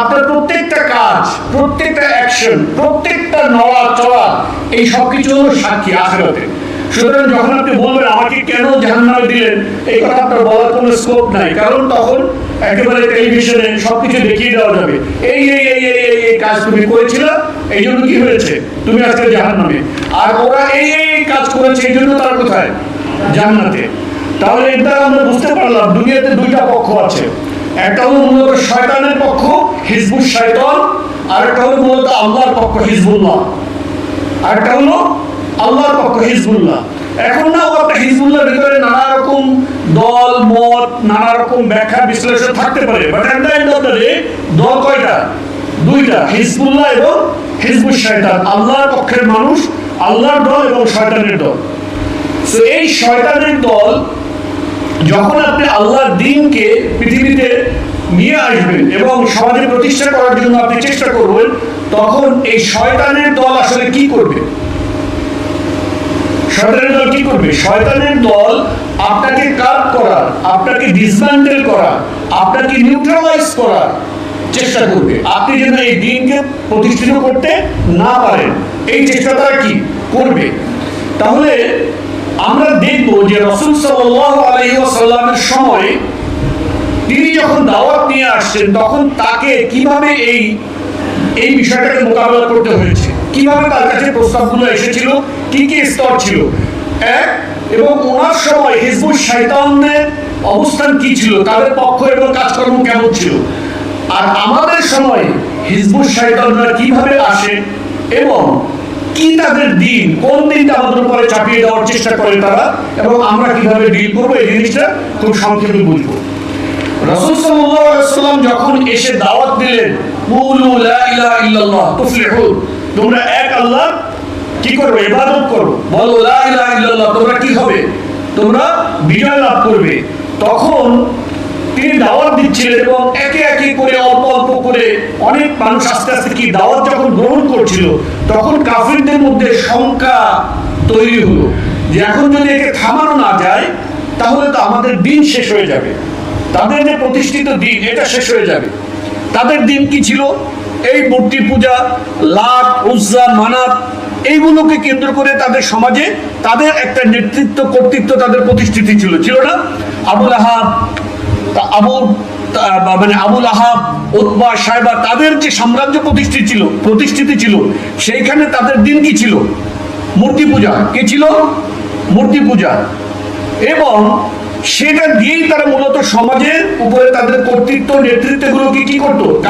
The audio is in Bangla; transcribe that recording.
আপনার প্রত্যেকটা কাজ, প্রত্যেকটা অ্যাকশন প্রত্যেকটা নড়া চড়া এই সব কিছু হলো সাক্ষী আখেরাতে। সুতরাং যখন আপনি বলবেন, আমাকে কেন দিলেন? এই কথা আপনার বলার কোনো স্কোপ নাই। কারণ তখন একেবারে টেলিভিশনে সবকিছু দেখিয়ে দেওয়া যাবে। এই এই এই এই এই এই কাজ তুমি করেছিল, এই জন্য কি হয়েছে? তুমি আজকে জাহান্নামে। আর ওরা এই এই কাজ করেছে, এই জন্য তারা কোথায়? জান্নাতে। তাহলে এটা আমরা বুঝতে পারলাম, দুনিয়াতে দুইটা পক্ষ আছে। একটা হলো মূলত শয়তানের পক্ষ, হিজবুল শয়তান, আর একটা হলো মূলত আল্লাহর পক্ষ, হিজবুল্লাহ। আর একটা হলো আল্লাহর পক্ষ, হিজবুল্লাহ। এখন না একটা হিজবুল্লাহর ভিতরে নানা রকম দল, মত, নানা রকম ব্যাখ্যা, বিশ্লেষণ থাকতে পারে। But the end of the day দল কয়টা? দুইটা, হিজবুল্লাহ এবং হিজবুল শয়তান। আল্লাহর পক্ষের মানুষ, আল্লাহর দল এবং শয়তানের দল। তো এই শয়তানের দল যখন আপনি আল্লাহর দিনকে পৃথিবীতে নিয়ে আসবেন এবং সমাজে প্রতিষ্ঠা করার জন্য আপনি চেষ্টা করবেন, তখন এই শয়তানের দল আসলে কি করবে? শয়তানের দল কি করবে? শয়তানের দল আপনাকে কাট করার, আপনাকে আপনাকে নিউট্রালাইজ করার চেষ্টা করবে। আপনি যেন এই দিনকে প্রতিষ্ঠিত করতে না পারেন। এই চেষ্টা তারা কি করবে? তাহলে আমরা দেখব যে রসুল ওয়াসাল্লামের সময় তিনি যখন দাওয়াত নিয়ে আসছেন, তখন তাকে কীভাবে এই এই বিষয়টাকে মোকাবেলা করতে হয়েছে? কীভাবে তার কাছে প্রস্তাবগুলো এসেছিল? কি কি স্তর ছিল? এক, এবং ওনার সময় হিজবুল শৈতানদের অবস্থান কি ছিল? তাদের পক্ষ এবং কাজকর্ম কেমন ছিল? আর আমাদের সময় হিজবুল শৈতানরা কীভাবে আসে? এবং কি তাদের দিন কোন দিনটা আমাদের উপরে চাপিয়ে দেওয়ার চেষ্টা করে তারা এবং আমরা কীভাবে ডিল করব এই জিনিসটা খুব সংক্ষেপে বুঝব। রাসূল ওয়াসাল্লাম যখন এসে দাওয়াত দিলেন তোমরা এক আল্লাহ, কি করবে? ইবাদত করো বলো তোমরা কি হবে? তোমরা বিজয় লাভ করবে। তখন তিনি দাওয়াত দিচ্ছিলেন এবং একে একে করে অল্প অল্প অনেক মানুষ আস্তে আস্তে কি দাওয়াত যখন গ্রহণ করছিল, তখন কাফিরদের মধ্যে শঙ্কা তৈরি হলো যে এখন যদি একে থামানো না যায়, তাহলে তো আমাদের দিন শেষ হয়ে যাবে। তাদের যে প্রতিষ্ঠিত দিন, এটা শেষ হয়ে যাবে। তাদের দিন কি ছিল? এই মূর্তি পূজা, লাট, উজ্জা, মানাত, এইগুলোকে কেন্দ্র করে তাদের সমাজে তাদের একটা নেতৃত্ব, কর্তৃত্ব তাদের প্রতিষ্ঠিতি ছিল। ছিল না? আবুল আহাব তা- আবু তা- বা- মানে আবুল আহাব উৎবা সাহেবা তাদের যে সাম্রাজ্য প্রতিষ্ঠিত ছিল প্রতিষ্ঠিত ছিল, সেইখানে তাদের দিন কি ছিল? মূর্তি পূজা। কি ছিল? মূর্তি পূজা। এবং সেটা দিয়েই তারা মূলত সমাজের উপরে তাদের কর্তৃত্ব নেতৃত্ব নেতৃত্বগুলোকে কি করতো?